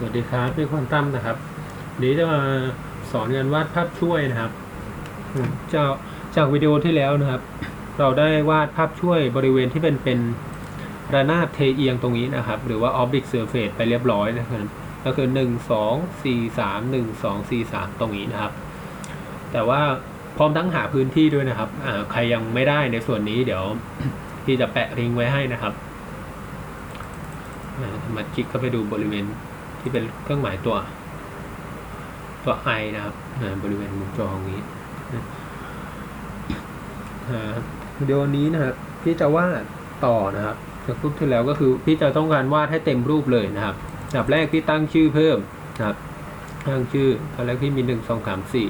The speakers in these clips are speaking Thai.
สวัสดีครับพี่ควอนตั้มนะครับวันนี้จะมาสอนการวาดภาพช่วยนะครับจากจากวิดีโอที่แล้วนะครับ เราได้วาดภาพช่วยบริเวณที่เป็นเป็นระนาบเทเอียงตรงนี้นะครับ หรือว่า oblique surface ไปเรียบร้อยนะครับก็คือ 1 2 4 3 1 2 4 3 ตรงนี้นะครับ แต่ว่าพร้อมทั้งหาพื้นที่ด้วยนะครับใครยังไม่ได้ในส่วนนี้เดี๋ยวพี่จะแปะลิงก์ไว้ให้นะครับมาคลิกเข้าไปดูบริเวณ ที่เป็นเครื่องหมายตัวตัว i นะครับบริเวณมุมจอตรงนี้วิดีโอนี้นะครับพี่จะวาดต่อนะครับจากรูปที่แล้วก็คือพี่จะต้องการวาดให้เต็มรูปเลยนะครับดับแรกพี่ตั้งชื่อเพิ่มนะครับตั้งชื่อตอนแรกพี่มีหนึ่งสองสามสี่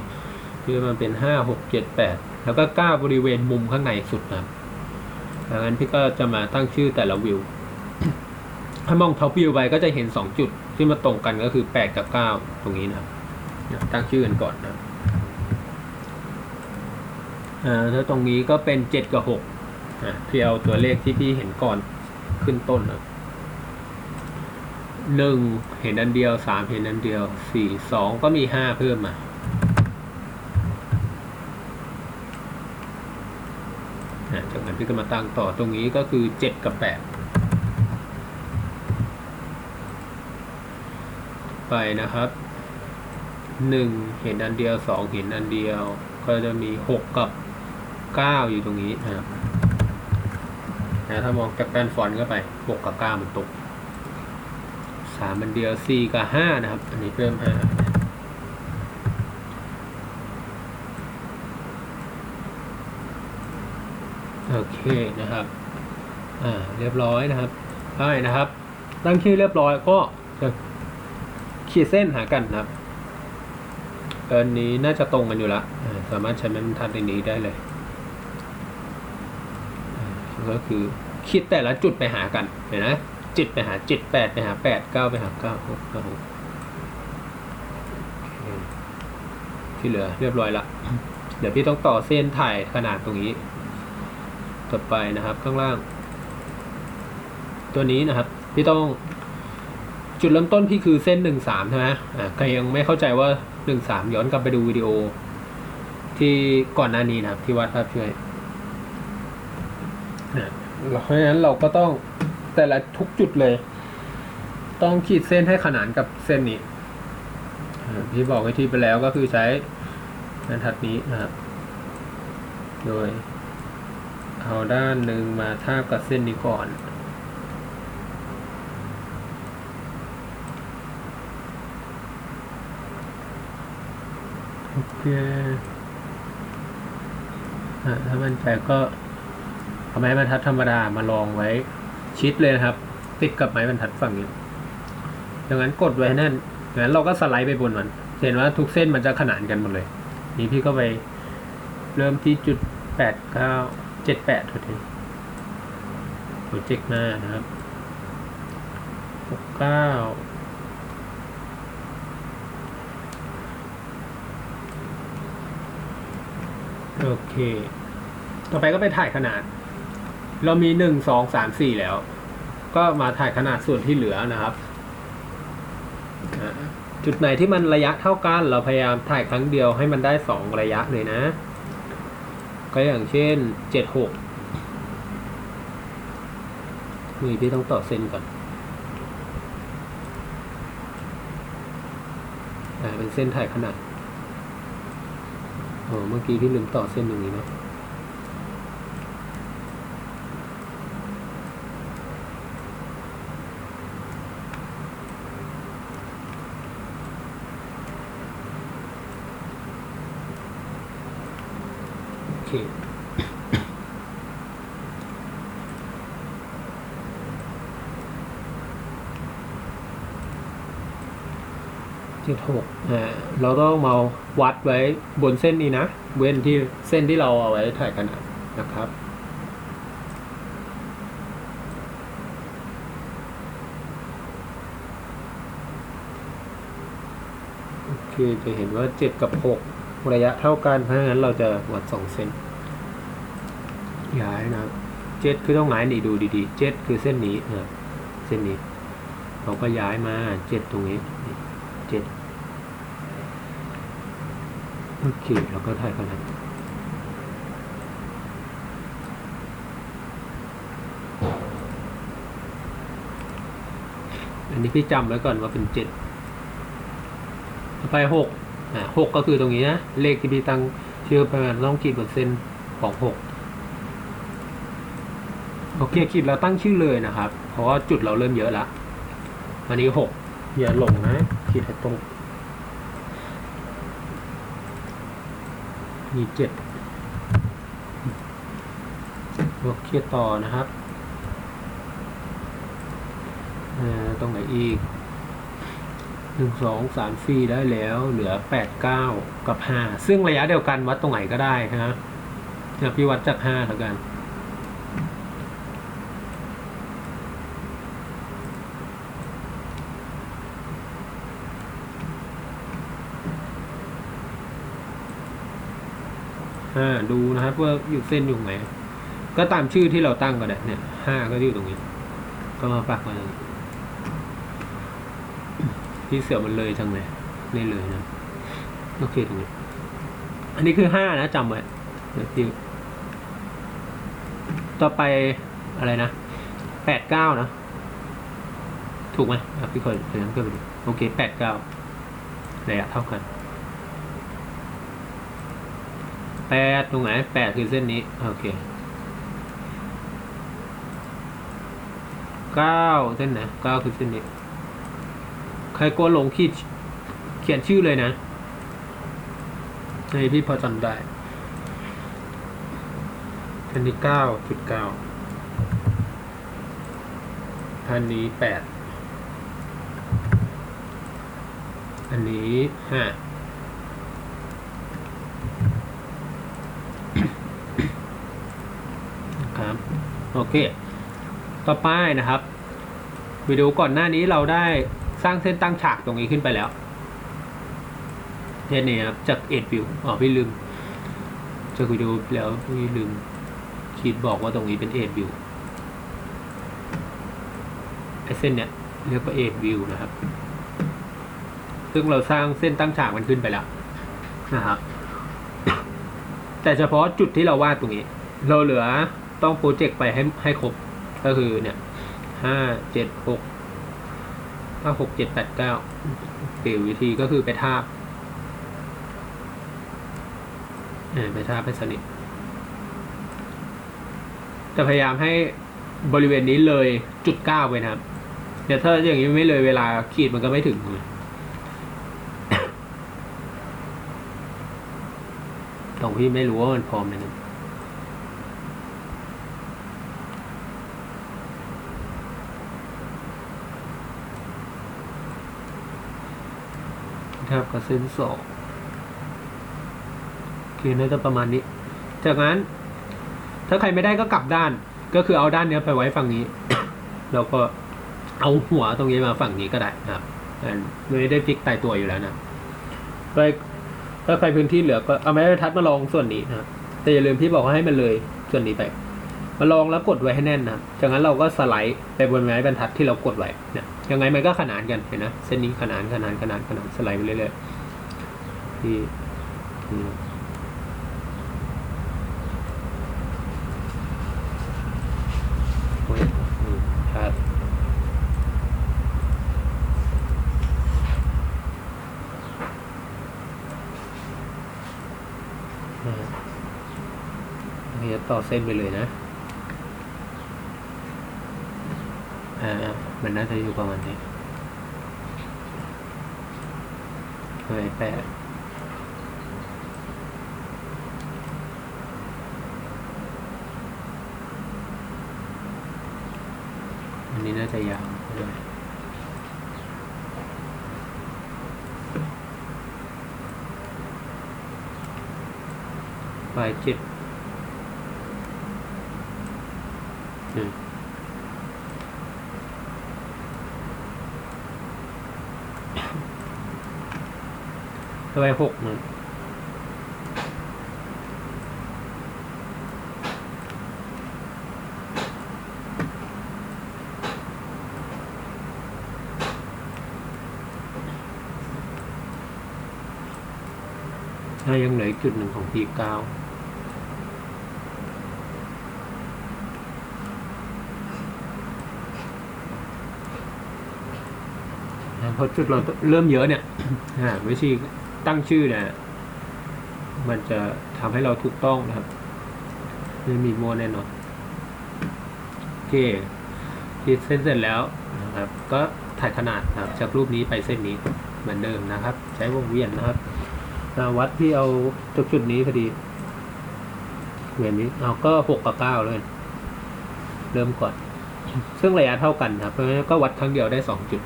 ชื่อมันเป็นห้าหกเจ็ดแปดแล้วก็ก้าบริเวณมุมข้างในสุดนะครับดังนั้นพี่ก็จะมาตั้งชื่อแต่ละวิว ถ้ามองท็อปวิวไปก็จะเห็นสองจุด ที่มาตรงกันก็คือแปดกับเก้าตรงนี้นะครับตั้งชื่อกันก่อนนะครับอ่าตรงนี้ก็เป็นเจ็ดกับหกอ่าพี่เอาตัวเลขที่พี่เห็นก่อนขึ้นต้นนะหนึ่งเห็นอันเดียวสามเห็นอันเดียวสี่สองก็มีห้าเพิ่มมาอ่าจากนั้นพี่ก็มาตั้งต่อตรงนี้ก็คือเจ็ดกับแปด ไปนะครับหนึ่งเห็นอันเดียวสองเห็นอันเดียว ก็จะมีหกกับเก้าอยู่ตรงนี้นะครับนะถ้ามองจากด้านฟอนต์ก็ไปหกกับเก้ามันตกสามอันเดียวสี่กับห้านะครับ อันนี้เพิ่มห้าโอเคนะครับ อ่า เรียบร้อยนะครับได้นะครับ ตั้งชื่อเรียบร้อยก็จะ ขีดเส้นหากันนะครับอันนี้น่าจะตรงกันอยู่ละสามารถใช้ไม้บรรทัดในนี้ได้เลย ก็คือคิดแต่ละจุดไปหากันเห็นไหมจิตไปหาจิตแปดไปหาแปดเก้าไปหาเก้าหกเก้าหกที่เหลือเรียบร้อยละ เดี๋ยวพี่ต้องต่อเส้นถ่ายขนาดตรงนี้ ต่อไปนะครับข้างล่าง ตัวนี้นะครับ พี่ต้อง จุดเริ่มต้นพี่คือเส้นหนึ่งสามใช่ไหมอ่าใครยังไม่เข้าใจว่าหนึ่งสามย้อนกลับไปดูวิดีโอ ที่ก่อนหน้านี้นะครับ ที่วาดภาพช่วยอ่าเพราะฉะนั้นเราก็ต้องแต่ละทุกจุดเลย ต้องขีดเส้นให้ขนานกับเส้นนี้อ่าพี่บอกวิธีไปแล้วก็คือใช้บรรทัดนี้นะครับ โดย เอาด้านหนึ่งมาทาบกับเส้นนี้ก่อน เคอถ้ามันใจก็เอาไม้บรรทัดธรรมดามาลองไว้ชิดเลยนะครับ ติดกับไม้บรรทัดฝั่งนี้ดังนั้นกดไว้แน่นดังนั้นเราก็สไลด์ไปบนมันเห็นว่าทุกเส้นมันจะขนานกันหมดเลย นี่พี่ก็ไปเริ่มที่จุดแปดเก้าเจ็ดแปดทุกทีโปรเจกต์หน้านะครับหกเก้า โอเค ต่อไปก็ไปถ่ายขนาด เรามีหนึ่งสองสามสี่แล้ว ก็มาถ่ายขนาดส่วนที่เหลือนะครับ จุดไหนที่มันระยะเท่ากัน เราพยายามถ่ายครั้งเดียวให้มันได้สองระยะเลยนะ ก็อย่างเช่นเจ็ดหกนี่พี่ต้องต่อเส้นก่อนอ่าเป็นเส้นถ่ายขนาด อ๋อเมื่อกี้พี่ลืมต่อเส้นตรงนี้เนาะโอเค เจ็ดหกอ่าเราต้องมาวัดไว้บนเส้นนี้นะ เว้นที่เส้นที่เราเอาไว้ถ่ายขนาดนะครับโอเคจะเห็นว่าเจ็ดกับหกระยะเท่ากันเพราะงั้นเราจะวัดสองเส้นย้ายนะเจ็ดคือต้องหงายหนีดูดีๆเจ็ดคือเส้นนี้นะครับเส้นนี้เขาก็ย้ายมาเจ็ดตรงนี้เจ็ด โอเคแล้วก็ถ่ายกันนะอันนี้พี่จำไว้ก่อนว่าเป็นเจ็ดต่อไปหกอ่าหกก็คือตรงนี้นะ เลขที่พี่ตั้งชื่อไปมันต้องขีดเปอร์เซ็นต์ของหกโอเคขีดเราตั้งชื่อเลยนะครับ เพราะว่าจุดเราเริ่มเยอะละอันนี้หกอย่าหลงนะขีดให้ตรง มีเจ็ดบวกเคียต่อนะครับอ่อตรงไหนอีกหนึ่งสองสามสี่ได้แล้วเหลือแปดเก้ากับห้าซึ่งระยะเดียวกันวัดตรงไหนก็ได้ฮะเดี๋ยวพี่วัดจากห้าแล้วกัน ห้าดูนะครับว่าอยู่เส้นอยู่ไหนก็ตามชื่อที่เราตั้งก็ได้เนี่ยห้าก็อยู่ตรงนี้ ก็มาปักมาเลยที่เสือมันเลยจังเลยนี่เลยนะโอเคตรงนี้อันนี้คือห้านะจำไว้เดี๋ยวพี่ต่อไปอะไรนะแปดเก้านะ ถูกไหมพี่คอยเดี๋ยวนั้นก็ไปดูโอเคแปดเก้าระยะเท่ากัน แปดตรงไหนแปดคือเส้นนี้ โอเคเก้าเส้นไหนเก้าคือเส้นนี้ ใครกลัวหลงขีดเขียนชื่อเลยนะในพี่พอจำได้อันนี้เก้าจุดเก้าอันนี้แปดอันนี้ห้า ครับ โอเค ต่อไปนะครับวิดีโอก่อนหน้านี้เราได้สร้างเส้นตั้งฉากตรงนี้ขึ้นไปแล้วเนี่ยครับจากเอ็ดวิวอ๋อพี่ลืมจากวิดีโอแล้วพี่ลืมคิดบอกว่าตรงนี้เป็นเอ็ดวิวไอเส้นเนี่ยเรียกว่าเอ็ดวิวนะครับ ซึ่งเราสร้างเส้นตั้งฉากมันขึ้นไปแล้วนะครับแต่เฉพาะจุดที่เราวาดตรงนี้ เราเหลือ ต้องโปรเจกต์ไปให้ให้ครบ ก็คือเนี่ยห้าเจ็ดหกห้าหกเจ็ดแปดเก้าเปลี่ยนวิธีก็คือไปทาบไปทาบไปสนิทแต่พยายามให้บริเวณนี้เลยจุดเก้าไปนะครับเดี๋ยวถ้าอย่างนี้ไม่เลยเวลาขีดมันก็ไม่ถึงตรงพี่ไม่รู้ว่ามันพร้อมไหมนะ ครับกับเส้นสองโอเคน่าจะประมาณนี้ จากนั้น ถ้าใครไม่ได้ก็กลับด้าน ก็คือเอาด้านเนี้ยไปไว้ฝั่งนี้ แล้วก็เอาหัวตรงนี้มาฝั่งนี้ก็ได้นะครับนไม่ได้พลิกตายตัวอยู่แล้วนะไปถ้าใครพื้นที่เหลือก็เอาไม้บรรทัดมาลองส่วนนี้นะครับแต่อย่าลืมพี่บอกว่าให้มันเลยส่วนนี้ไปมาลองแล้วกดไว้ให้แน่นนะจากนั้นเราก็สไลด์ไปบนไม้บรรทัดที่เรากดไว้เนี่ย ยังไงมันก็ขนานกันเห็นนะเส้นนี้ขนานขนานขนานขนานสไลด์ไปเรื่อยๆที่อืมโอ้ยอืมครับอ่าอันนี้จะต่อเส้นไปเลยนะ อ่ามันน่าจะอยู่ประมาณนี้เฮ้ยแปะอันนี้น่าจะยาวด้วยปเจ็ด ไว้หกหมื่นถ้ายังเหลือจุดหนึ่งของปีเก้าพอจุดเราเริ่มเยอะเนี่ยไม่ใช่ ตั้งชื่อเนี่ยมันจะทำให้เราถูกต้องนะครับไม่มีมัวแน่นอนโอเคคิดเส้นเสร็จแล้วนะครับ ก็ถ่ายขนาดนะครับ จากรูปนี้ไปเส้นนี้เหมือนเดิมนะครับ ใช้วงเวียนนะครับวัดที่เอาจุดจุดนี้พอดีเวียนนี้เอาก็หกกับเก้าเลย เริ่มก่อน ซึ่งระยะเท่ากันครับเพราะฉะนั้นก็วัดครั้งเดียวได้สองจุด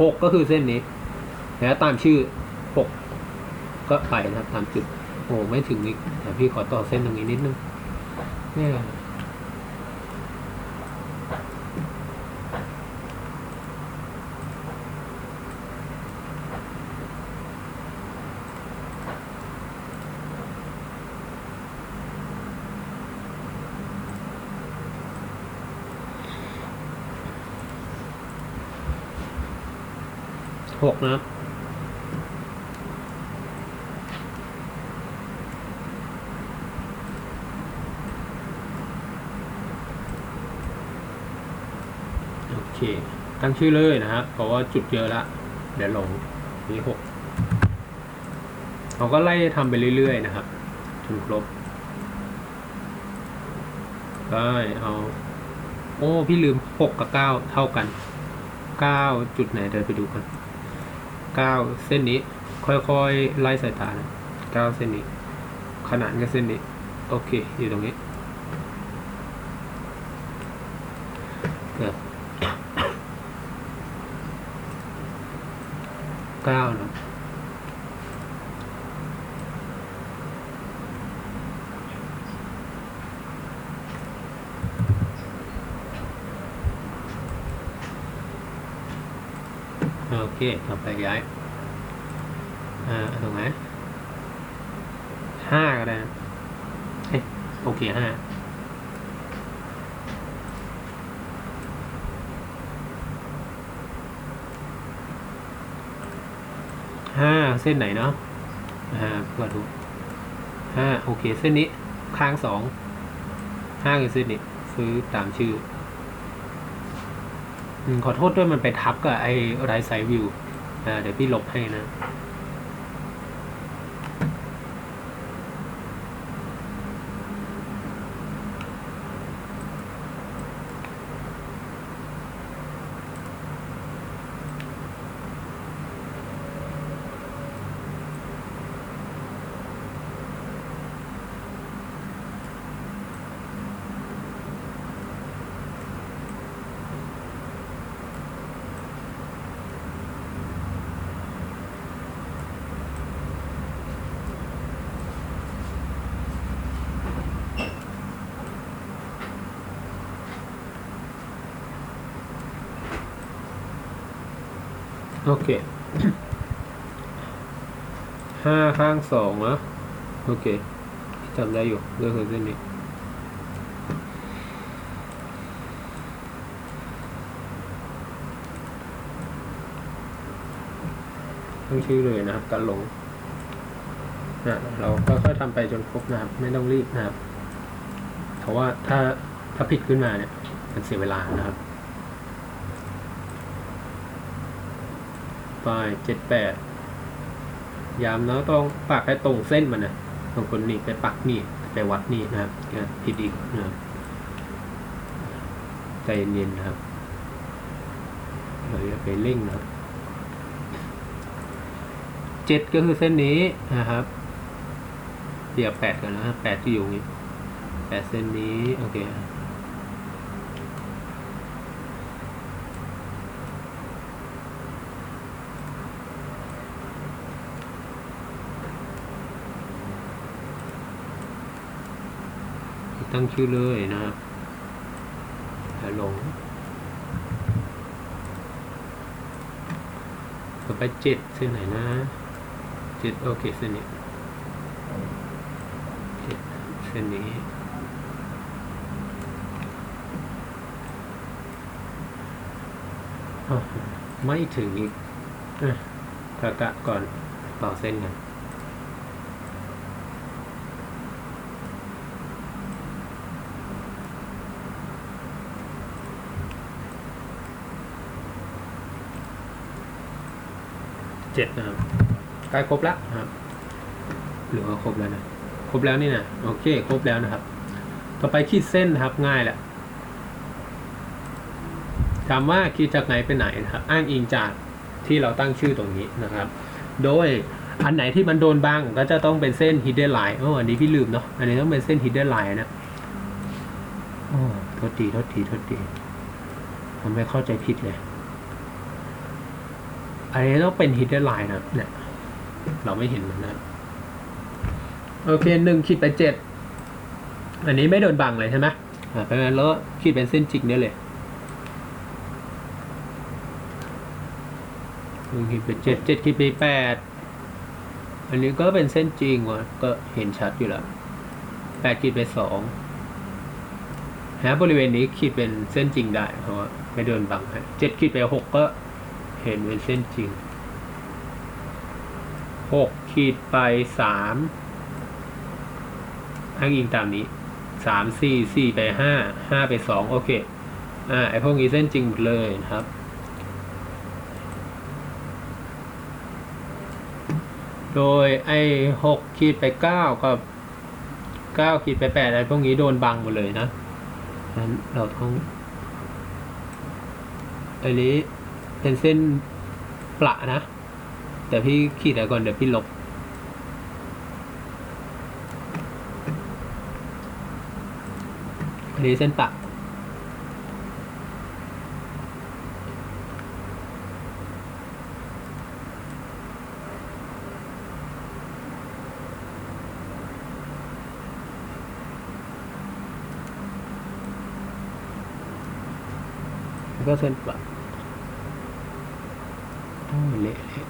หกก็คือเส้นนี้แล้วตามชื่อหกก็ไปนะครับตามจุดโอ้ไม่ถึงอีกแต่พี่ขอต่อเส้นตรงนี้นิดนึงเนี่ย หกนะครับโอเค ตั้งชื่อเลยนะครับ เพราะว่าจุดเยอะละ เดี๋ยวลงนี่หกเราก็ไล่ทำไปเรื่อย ๆ นะครับจนครบได้เอา โอ้ พี่ลืมหกกับเก้าเท่ากันเก้าจุดไหนเดี๋ยวไปดูกัน ก้าเส้นนี้ ค่อยๆไล่สายตานะเก้าเส้นนี้ ขนานกับเส้นนี้ โอเค อยู่ตรงนี้เกือบเก้าเนาะ โอเคต่อไปย้ายอ่าตรงไหนห้าก็ได้เอ๊ะโอเคห้าห้าเส้นไหนเนาะอ่าเพื่อดูห้าโอเค เส้นนี้ข้างสองห้าคือเส้นนี้ซื้อตามชื่อ ขอโทษด้วยมันไปทับกับไอ้ไรไซวิวเดี๋ยวพี่ลบให้นะ โอเคห้าข้างสองนะโอเคจำได้อยู่เรื่องเส้นนี้ตั้งชื่อเลยนะครับการลงนะเราค่อยๆทำไปจนครบนะครับ ไม่ต้องรีบนะครับ เพราะว่าถ้าถ้าผิดขึ้นมาเนี่ย มันเสียเวลานะครับ ไปเจ็ดแปดยามเนาะต้องปักให้ตรงเส้นมันนะบางคนนี่ไปปักนี่ไปวัดนี่นะครับผิดอีกนะครับใจเย็นๆนะครับเราอย่าไปเร่งนะครับเจ็ดก็คือเส้นนี้นะครับเดี๋ยวแปดกันนะแปดที่อยู่นี้แปดเส้นนี้โอเค ตั้งชื่อเลยนะครับแล้วลงต่อไปเจ็ดเส้นไหนนะเจ็ดโอเคเส้นนี้เจ็ดเส้นนี้ไม่ถึงอีกอกะกะก่อนต่อเส้นกัน เจ็ดนะครับใกล้ครบแล้วครับหรือว่าครบแล้วนะครบแล้วนี่นะโอเคครบแล้วนะครับ ต่อไปขีดเส้นนะครับง่ายแหละถามว่าขีดจากไหนไปไหนนะครับ อ้างอิงจากที่เราตั้งชื่อตรงนี้นะครับ โดยอันไหนที่มันโดนบ้างก็จะต้องเป็นเส้น hidden line โอ้อันนี้พี่ลืมเนาะอันนี้ต้องเป็นเส้น hidden line นะโอ้โทษทีโทษทีโทษทีผมไม่เข้าใจผิดเลย อันนี้ต้องเป็น hidden line นะเนี่ย เราไม่เห็นมันนะ โอเคหนึ่งขีดไปเจ็ดอันนี้ไม่โดนบังเลยใช่ไหมอ่าเพราะฉะนั้นแล้วขีดเป็นเส้นจริงได้เลยหนึ่งขีดไปเจ็ดเจ็ดขีดไปแปดอันนี้ก็เป็นเส้นจริงว่ะก็เห็นชัดอยู่แล้วแปดขีดไปสองฮะบริเวณนี้ขีดเป็นเส้นจริงได้เพราะว่าไม่โดนบังให้เจ็ดขีดไปหกก็ เห็นเป็นเส้นจริงหกขีดไปสามอ้างอิงตามนี้สามสี่สี่ไปห้าห้าไปสองโอเค อ่า ไอพวกนี้เส้นจริงหมดเลยนะครับ โดยไอหกขีดไปเก้ากับเก้าขีดไปแปดไอพวกนี้โดนบังหมดเลยนะนั้นเราต้องไอนี้ เป็นเส้นประนะ แต่พี่ขีดอะไรก่อนเดี๋ยวพี่ลบอันนี้เส้นปะแล้วก็เส้นปะ โอ้เละเละ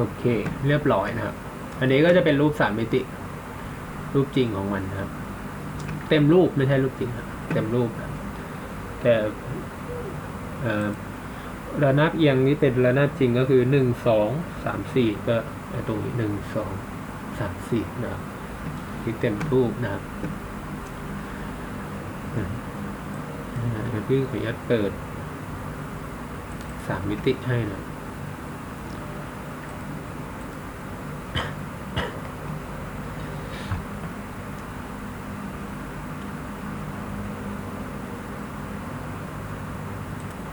โอเค เรียบร้อยนะครับ อันนี้ก็จะเป็นรูปสามมิติ รูปจริงของมันนะครับ เต็มรูปไม่ใช่รูปจริงครับ เต็มรูป แต่เอ่อ ระนาบเอียงนี้เป็นระนาบจริงก็คือหนึ่งสองสามสี่ก็ตรงนี้หนึ่งสองสามสี่นะครับที่เต็มรูปนะครับพี่ขออนุญาตเปิดสามมิติให้นะ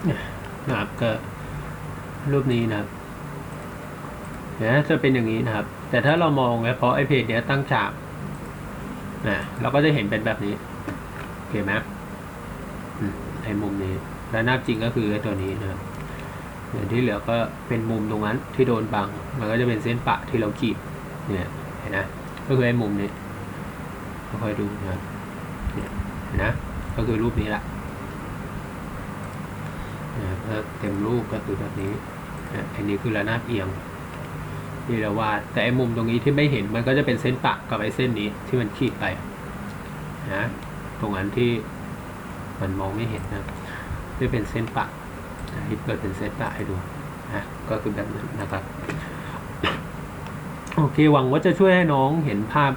นะครับก็รูปนี้นะครับนะจะเป็นอย่างนี้นะครับ แต่ถ้าเรามองเฉพาะไอเพจเนี้ยตั้งฉากนะเราก็จะเห็นเป็นแบบนี้โอเคไหมอืมไอมุมนี้และหน้าจริงก็คือตัวนี้นะครับส่วนที่เหลือก็เป็นมุมตรงนั้นที่โดนบัง มันก็จะเป็นเส้นปะที่เราขีดเนี่ยเห็นนะก็คือไอมุมนี้ค่อยดูนะเนี่ยเห็นนะก็คือรูปนี้แหละ ถ้าเต็มรูปก็คือแบบนี้นะอันนี้คือระนาบเอียงที่เราวาดแต่ไอ้มุมตรงนี้ที่ไม่เห็นมันก็จะเป็นเส้นปะกับไอ้เส้นนี้ที่มันขีดไปนะตรงนั้นที่มันมองไม่เห็นนะที่เป็นเส้นปะที่เปิดเป็นเส้นปะให้ดูนะก็คือแบบนั้นนะครับโอเคหวังว่าจะช่วยให้น้องเห็นภาพ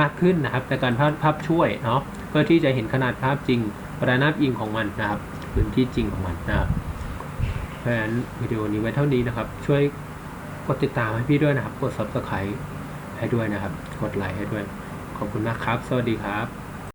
มากขึ้นนะครับ แต่การภาพภาพช่วยเนาะเพื่อที่จะเห็นขนาดภาพจริง ระนาบอิงของมันนะครับพื้นที่จริงของมันนะครับเพราะฉะนั้นวิดีโอนี้ไว้เท่านี้นะครับ ช่วยกดติดตามให้พี่ด้วยนะครับ กด subscribe ให้ด้วยนะครับ กดไลค์ให้ด้วย ขอบคุณมากครับ สวัสดีครับ